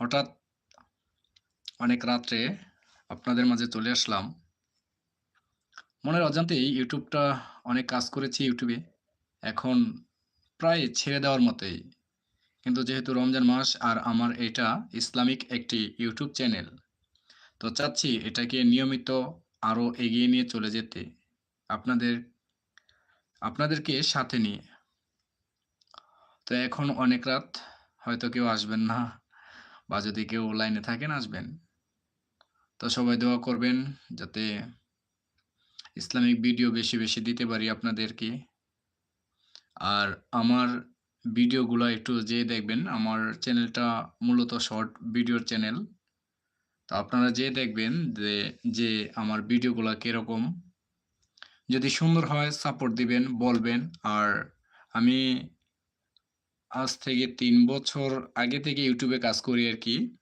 হঠাৎ অনেক রাত্রে আপনাদের মাঝে চলে আসলাম। মনের অজান্তেই ইউটিউবটা অনেক কাজ করেছি ইউটিউবে। এখন প্রায় ছেড়ে দেওয়ার মতোই। কিন্তু যেহেতু রমজান মাস, আর আমার এটা ইসলামিক একটি ইউটিউব চ্যানেল। তো চাচ্ছি এটাকে নিয়মিত আরও এগিয়ে নিয়ে চলে যেতে। আপনাদের, আপনাদেরকে সাথে নিয়ে। তো এখন অনেক রাত, হয়তো কেউ আসবেন না বা যদি কেউ লাইনে থাকেন আসবেন। তো সবাই দোয়া করবেন যাতে ইসলামিক ভিডিও বেশি, বেশি দিতে পারি আপনাদেরকে। আর আমার ভিডিওগুলো একটু যেয়ে দেখবেন। আমার চ্যানেলটা মূলত শর্ট ভিডিওর চ্যানেল। তো আপনারা যেয়ে দেখবেন যে, যে আমার ভিডিওগুলো কীরকম যদি সুন্দর হয় সাপোর্ট দিবেন, বলবেন। আর আমি আজ থেকে তিন বছর আগে থেকে ইউটিউবে কাজ করি আর কি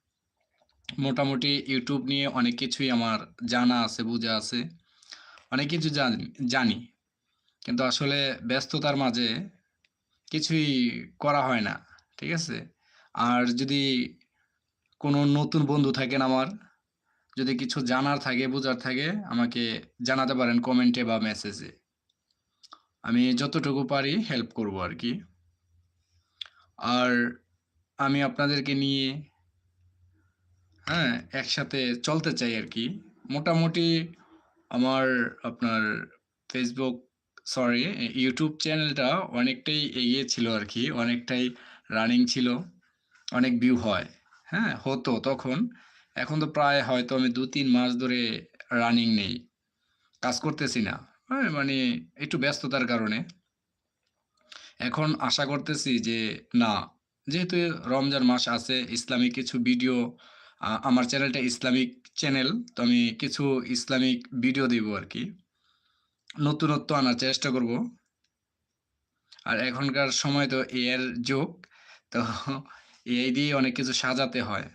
মোটামুটি ইউটিউব নিয়ে অনেক কিছুই আমার জানা আছে, বোঝা আছে। অনেক কিছু জান। কিন্তু আসলে ব্যস্ততার মাঝে কিছুই করা হয় না। ঠিক আছে? আর যদি কোনো নতুন বন্ধু থাকেন আমার, যদি কিছু জানার থাকে, বোঝার থাকে আমাকে জানাতে পারেন কমেন্টে বা মেসেজে। আমি যতটুকু পারি হেল্প করব আরকি। আর আমি আপনাদেরকে নিয়ে হ্যাঁ, একসাথে চলতে চাই আর কি মোটামুটি আমার আপনার ফেসবুক সরি ইউটিউব চ্যানেলটা অনেকটাই এগিয়ে ছিল আর কি অনেকটাই রানিং ছিল। অনেক ভিউ হয়। হ্যাঁ? হতো তখন। এখন তো প্রায় হয়তো আমি ২-৩ মাস ধরে রানিং নেই। কাজ করতেছি না। হ্যাঁ? মানে একটু ব্যস্ততার কারণে। এখন আশা করতেছি যে না, যেহেতু রমজান মাস আছে, ইসলামিক কিছু ভিডিও আমার চ্যানেলটা ইসলামিক চ্যানেল। তো আমি কিছু ইসলামিক ভিডিও দিব আর কি নতুনত্ব আনার চেষ্টা করব। আর এখনকার সময় তো এর যুগ। তো এআই দিয়ে অনেক কিছু সাজাতে হয়।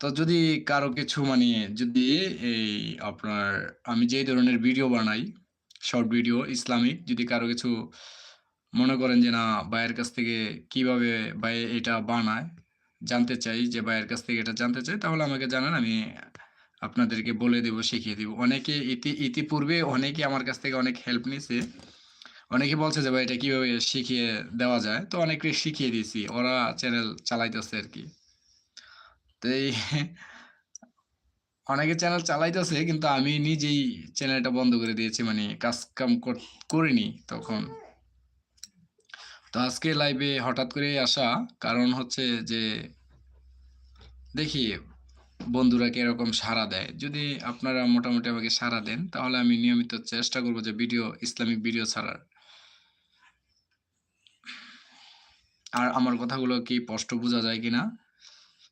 তো যদি কারও কিছু মানে যদি এই আপনার আমি যেই ধরনের ভিডিও বানাই, শর্ট ভিডিও ইসলামিক যদি কারও কিছু মনে করেন যে না ভাইয়ের কাছ থেকে কীভাবে ভাই এটা বানায় জানতে চাই যে ভাইয়ের কাছ থেকে এটা জানতে চাই তাহলে আমাকে জানান আমি আপনাদেরকে বলে দেব, শিখিয়ে দিব। অনেকে ইতি ইতিপূর্বে অনেকে আমার কাছ থেকে অনেক হেল্প নিয়েছে অনেকে বলছে যে ভাই এটা কীভাবে শিখিয়ে দেওয়া যায়। তো অনেককে শিখিয়ে দিয়েছি। ওরা চ্যানেল চালাইতেছে আর কি তো এই অনেকে চ্যানেল চালাইতেছে, কিন্তু আমি নিজেই চ্যানেলটা বন্ধ করে দিয়েছি। মানে কাজ-কাম কর, করিনি তখন। তো আজকে লাইভে হঠাৎ করেই আসা, কারণ হচ্ছে যে, দেখি বন্ধুরা কীরকম সাড়া দেয়। যদি আপনারা মোটামুটি আমাকে সাড়া দেন, তাহলে আমি নিয়মিত চেষ্টা করব যে ভিডিও ইসলামিক ভিডিও ছাড়ার। আর আমার কথাগুলো কি স্পষ্ট বোঝা যায় কিনা,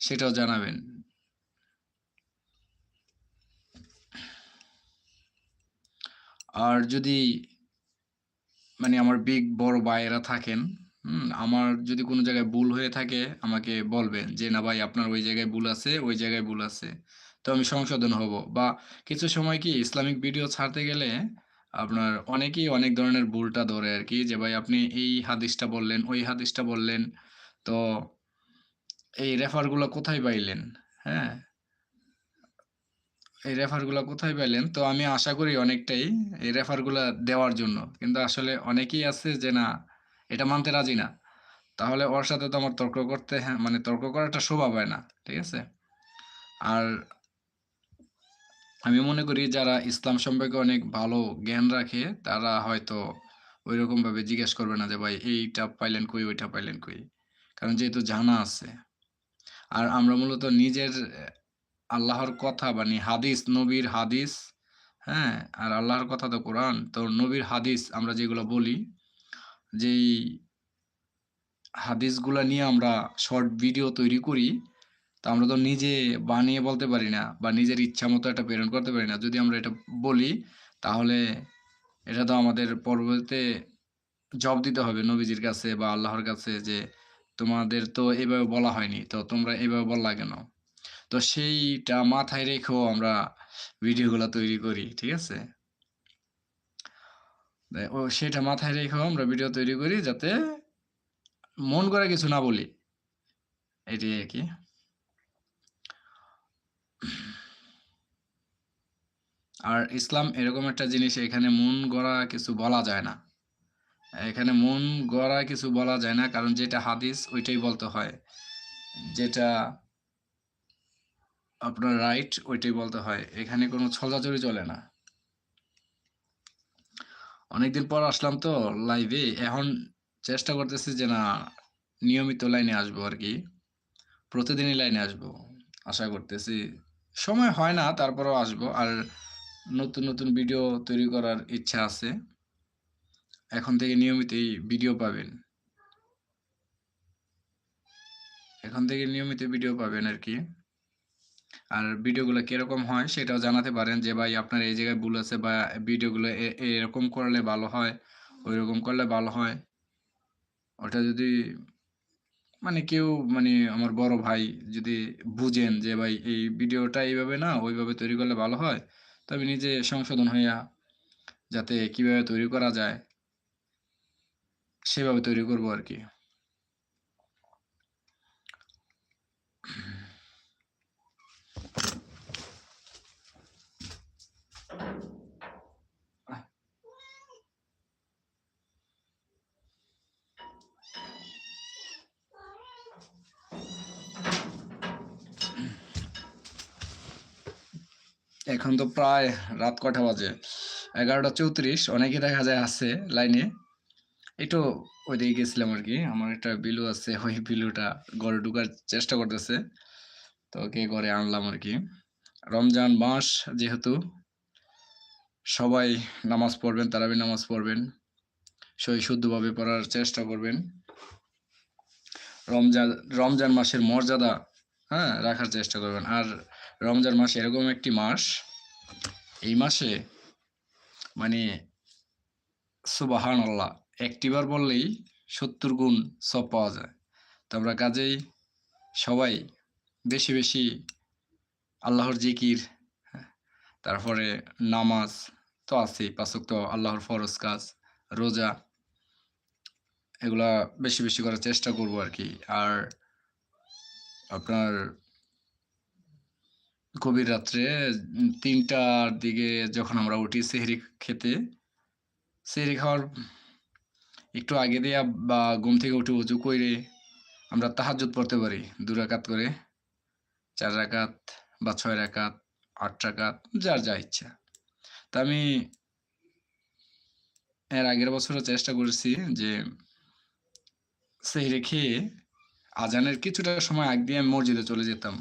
সেটাও জানাবেন। আর যদি মানে আমার বিগ বড় ভাইয়েরা থাকেন, আমার যদি কোনো জায়গায় ভুল হয়ে থাকে আমাকে বলবেন যে, "না ভাই আপনার ওই জায়গায় ভুল আছে, ওই জায়গায় ভুল আছে।" তো আমি সংশোধন হব। বা কিছু সময় কি ইসলামিক ভিডিও ছাড়তে গেলে আপনার অনেকেই অনেক ধরনের ভুলটা ধরে আর কি যে, "ভাই আপনি এই হাদিসটা বললেন, ওই হাদিসটা বললেন। তো এই রেফারগুলা কোথায় পাইলেন?" হ্যাঁ? এই রেফারগুলা কোথায় পাইলেন? তো আমি আশা করি অনেকটাই এই রেফারগুলা দেওয়ার জন্য। কিন্তু আসলে অনেকেই আছে যে না এটা মানতে রাজি না। তাহলে ওর সাথে তো আমার তর্ক করতে হ্যাঁ, মানে তর্ক করাটা শোভা পায় না। ঠিক আছে? আর আমি মনে করি যারা ইসলাম সম্পর্কে অনেক ভালো জ্ঞান রাখে তারা হয়তো ঐরকমভাবে জিজ্ঞেস করবে না যে, "ভাই এইটা পাইলেন কই, ওইটা পাইলেন কই?" কারণ যেহেতু জানা আছে। আর আমরা মূলত নিজের আল্লাহর কথা মানে হাদিস, নবীর হাদিস, হ্যাঁ? আর আল্লাহর কথা তো কোরআন। তো নবীর হাদিস আমরা যেগুলো বলি, যেই হাদিসগুলা নিয়ে আমরা শর্ট ভিডিও তৈরি করি, তো আমরা তো নিজে বানিয়ে বলতে পারি না বা নিজের ইচ্ছা মতো এটা প্রেরণ করতে পারি না। যদি আমরা এটা বলি তাহলে এটা তো আমাদের পরবর্তীতে জব দিতে হবে নবীজির কাছে বা আল্লাহর কাছে যে, "তোমাদের তো এভাবে বলা হয়নি। তো তোমরা এভাবে বললা কেন?" তো সেইটা মাথায় রেখেও আমরা ভিডিওগুলা তৈরি করি। ঠিক আছে? ও সেটা মাথায় রেখেও আমরা ভিডিও তৈরি করি যাতে মন গড়া কিছু না বলি। এটাই আরকি। আর ইসলাম এরকম একটা জিনিস, এখানে মন গড়া কিছু বলা যায় না। এখানে মন গড়া কিছু বলা যায় না। কারণ যেটা হাদিস ওইটাই বলতে হয়। যেটা আপনার রাইট ওইটাই বলতে হয়। এখানে কোনো ছলচাতুরি চলে না। অনেকদিন পর আসলাম তো লাইভে। এখন চেষ্টা করতেছি যে না নিয়মিত লাইনে আসব আরকি। প্রতিদিনই লাইনে আসব। আশা করতেছি। সময় হয় না তারপরেও আসব। আর নতুন, নতুন ভিডিও তৈরি করার ইচ্ছা আছে। এখন থেকে নিয়মিতই ভিডিও পাবেন। এখন থেকে নিয়মিত ভিডিও পাবেন আরকি। আর ভিডিওগুলো কীরকম হয় সেটাও জানাতে পারেন যে ভাই আপনার এই জায়গায় ভুল আছে বা ভিডিওগুলো এরকম করলে ভালো হয়, ঐরকম করলে ভালো হয়। ওটা যদি মানে কেউ মানে আমার বড় ভাই যদি বুঝেন যে ভাই এই ভিডিওটা এইভাবে না ওইভাবে তৈরি করলে ভালো হয়। তবে নিজে সংশোধন হইয়া যাতে কীভাবে তৈরি করা যায় সেভাবে তৈরি করব আরকি। আহ এখন তো প্রায় রাত কটা বাজে? এগারোটা চৌত্রিশ অনেকে দেখা যায় আছে লাইনে। একটু ওইদিকে গেছিলাম আর কি আমার একটা বিলু আছে। ওই বিলুটা ঘরে ঢুকার চেষ্টা করতেছে। তো ওকে ঘরে আনলাম আর কি রমজান মাস যেহেতু সবাই নামাজ পড়বেন, তারাবি নামাজ পড়বেন। সহি শুদ্ধভাবে পড়ার চেষ্টা করবেন। রমজান রমজান মাসের মর্যাদা, হ্যাঁ? রাখার চেষ্টা করবেন। আর রমজান মাস এরকম একটি মাস, এই মাসে মানে সুবাহান আল্লাহ একটিবার বললেই ৭০ গুণ সব পাওয়া যায়। তো আমরা কাজেই সবাই বেশি, বেশি আল্লাহর জিকির, হ্যাঁ? তারপরে নামাজ তো আছেই। ৫ ওয়াক্ত আল্লাহর ফরজ কাজ, রোজা এগুলা বেশি, বেশি করার চেষ্টা করব আর কি আর আপনার গভীর রাত্রে তিনটার দিকে যখন আমরা উঠি সেহরি খেতে, সেহরি খাওয়ার একটু আগে দিয়া বা ঘুম থেকে উঠে ওযু কইরে আমরা তাহাজ্জুদ পড়তে পারি দু রাকাত করে। চার রাকাত বা ছয় রাকাত, আট রাকাত যার যা ইচ্ছা। তা আমি এর আগের বছরও চেষ্টা করেছি যে সেহরি খেয়ে আজানের কিছুটা সময় আগ দিয়ে আমি মসজিদে চলে যেতাম।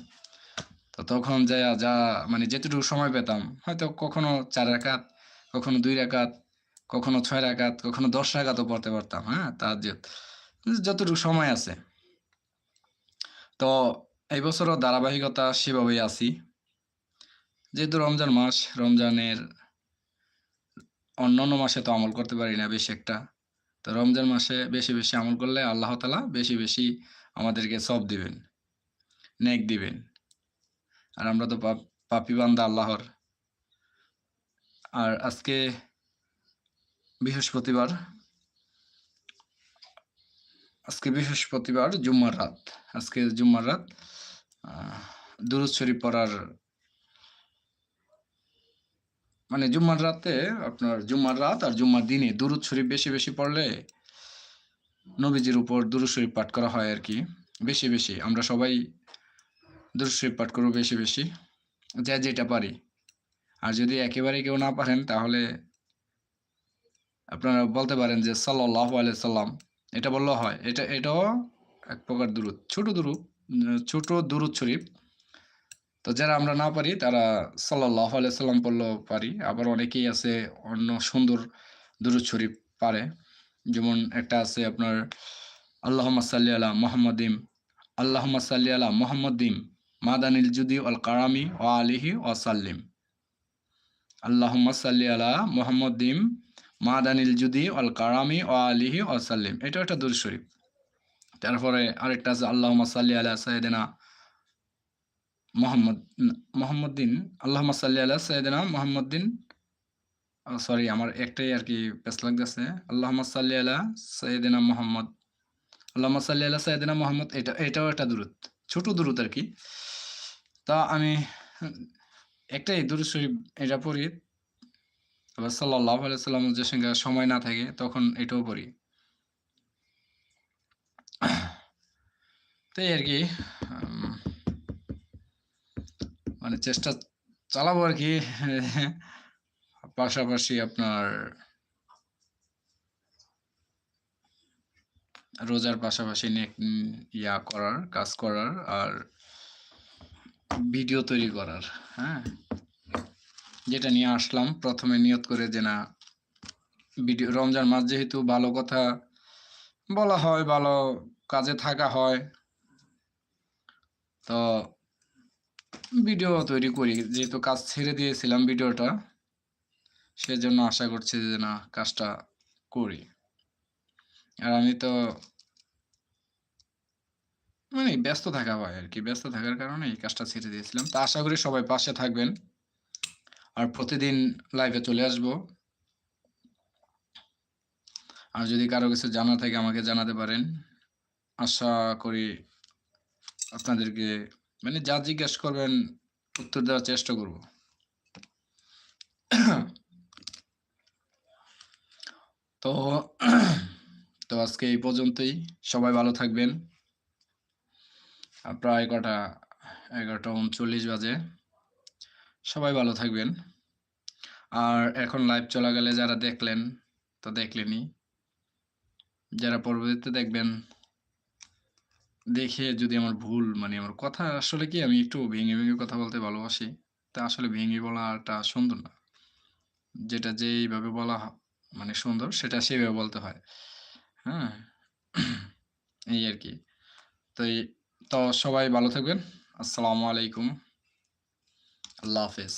তো তখন যাইয়া যা মানে যেটুকু সময় পেতাম, হয়তো কখনো চার রাকাত, কখনো দুই রাকাত, কখনো ছয় রাকাত, কখনো ১০ রাকাতও পড়তে পারতাম, হ্যাঁ? তাহাজ্জুদ। যতটুকু সময় আছে। তো এই বছরও ধারাবাহিকতা সেভাবেই আছি। যেহেতু রমজান মাস, রমজানের অন্যান্য মাসে তো আমল করতে পারি না বেশি একটা। তো রমজান মাসে বেশি, বেশি আমল করলে আল্লাহ তাআলা বেশি, বেশি আমাদেরকে সওয়াব দিবেন। নেক দিবেন। আর আমরা তো পাপ বান্দা আল্লাহর। আর আজকে বৃহস্পতিবার। আজকে বৃহস্পতিবার জুম্মার রাত। আজকে জুম্মার রাত। দুরূদ শরীফ পড়ার মানে জুম্মার রাতে আপনার জুম্মার রাত আর জুম্মার দিনে দুরূদ শরীফ বেশি, বেশি পড়লে নবীজির উপর দুরূদ শরীফ পাঠ করা হয় আর কি বেশি, বেশি। আমরা সবাই দুরূদ শরীফ পাঠ করব বেশি, বেশি। যে যেটা পারি। আর যদি একেবারে কেউ না পারেন তাহলে আপনারা বলতে পারেন যে সাল্লাল্লাহু আলাইহি সাল্লাম এটা বললেও হয়। এটা এটাও এক প্রকার দুরূদ। ছোট দুরূদ ছোট দুরূদ শরীফ। তো যারা আমরা না পারি তারা সাল্লাল্লাহু আলাইহি সাল্লাম পড়লেও পারি। আবার অনেকেই আছে অন্য সুন্দর দুরূদ শরীফ পারে। যেমন একটা আছে আপনার আল্লাহুম্মা সাল্লি আলা মুহাম্মাদিম আল্লাহুম্মা সাল্লি আলা মুহাম্মাদিম মাদানিল জুদি ওয়াল কারামি ওয়া আলিহি ওয়া সাল্লিম। আল্লাহুম্মা সাল্লি আলা মুহাম্মাদিম মাদানিল জুদি ওয়াল কারামি ওয়া আলিহি ওয়া সাল্লিম। এটাও একটা দুরূদ শরীফ। তারপরে আরেকটা আছে, আল্লাহুম্মা সাল্লি আলা সাইয়্যিদিনা মোহাম্মদ মোহাম্মদ্দিন আল্লাহুম্মা সাল্লি আলা সাইয়্যিদিনা মুহাম্মাদ্দিন ও সরি আমার একটাই আরকি প্যাচ লাগতেছে। আল্লাহুম্মা সাল্লি আলা সাইয়্যিদিনা মুহাম্মদ আল্লাহুম্মা সাল্লি আলা সাইয়্যিদিনা মুহাম্মদ, এটা এটাও একটা দুরূদ। ছোট দূরত আর কি তা আমি একটাই দুরূদ শরীফ এটা পড়ি। আবার সাল্লাল্লাহু আলাইহি ওয়াসাল্লামের যে সঙ্গে সময় না থাকে তখন এটাও পড়ি। তাই আর কি মানে চেষ্টা চালাবো আর কি পাশাপাশি আপনার রোজার পাশাপাশি নেক ইয়া করার, কাজ করার আর ভিডিও তৈরি করার, হ্যাঁ? যেটা নিয়ে আসলাম প্রথমে নিয়ত করে যে না ভিডিও রমজান মাস যেহেতু ভালো কথা বলা হয়, ভালো কাজে থাকা হয়। তো ভিডিও তৈরি করি। যেহেতু কাজ ছেড়ে দিয়েছিলাম ভিডিওটা। সেজন্য আশা করছি যে না কাজটা করি। আর আমি তো মানে ব্যস্ত থাকা হয় আর কি ব্যস্ত থাকার কারণে এই কাজটা ছেড়ে দিয়েছিলাম। তো আশা করি সবাই পাশে থাকবেন। আর প্রতিদিন লাইভে চলে আসব। আর যদি কারও কিছু জানা থাকে আমাকে জানাতে পারেন। আশা করি আপনাদেরকে মানে যা জিজ্ঞেস করবেন উত্তর দেওয়ার চেষ্টা করব। তো তো আজকে এই পর্যন্তই। সবাই ভালো থাকবেন। প্রায় কটা ১১টা ৩৯ বাজে। সবাই ভালো থাকবেন। আর এখন লাইভ চলা গেলে যারা দেখলেন তো দেখলেনই। যারা পরবর্তীতে দেখবেন দেখে যদি আমার ভুল মানে আমার কথা আসলে কি আমি একটু ভেঙে, ভেঙে কথা বলতে ভালোবাসি। তা আসলে ভেঙে বলাটা সুন্দর না। যেটা যেইভাবে বলা মানে সুন্দর সেটা সেভাবে বলতে হয়। হ্যাঁ? এই আরকি। তো এই তো সবাই ভালো থাকবেন। আসসালামু আলাইকুম। আল্লাহ হাফেজ।